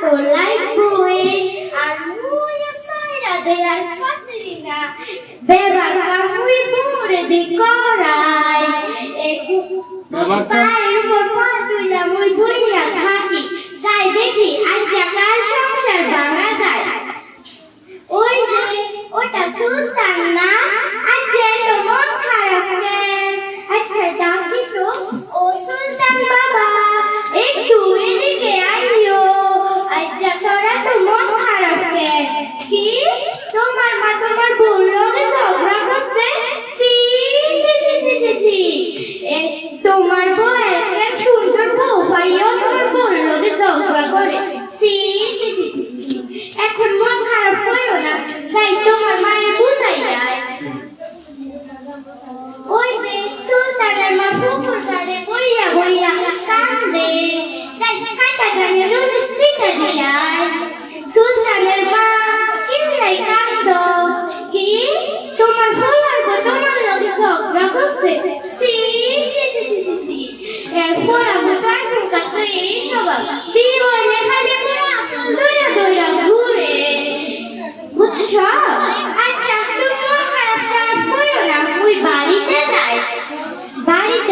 colla e collai poi Almunia stai della fattina Beva camui pure di corai. E cupai un C C C. এখন মন খারাপ করো না, যাই তোমার মায়ের বুঝাই যায়। ওই যে সুলতানের মা পুকুর কাটে বইয়া বইয়া কান্দে, যাই কাটা গানে রুল শিখে দিয়ায়। সুলতানের মা কিনলাই কান্দ, কি? তোমার পর তোমার লগে ঝগড়া করছে। সি সি সি সি এরপর আমি কার্টুন কাটতে এই বিয়ে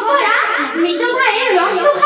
果然，你都太 đi 了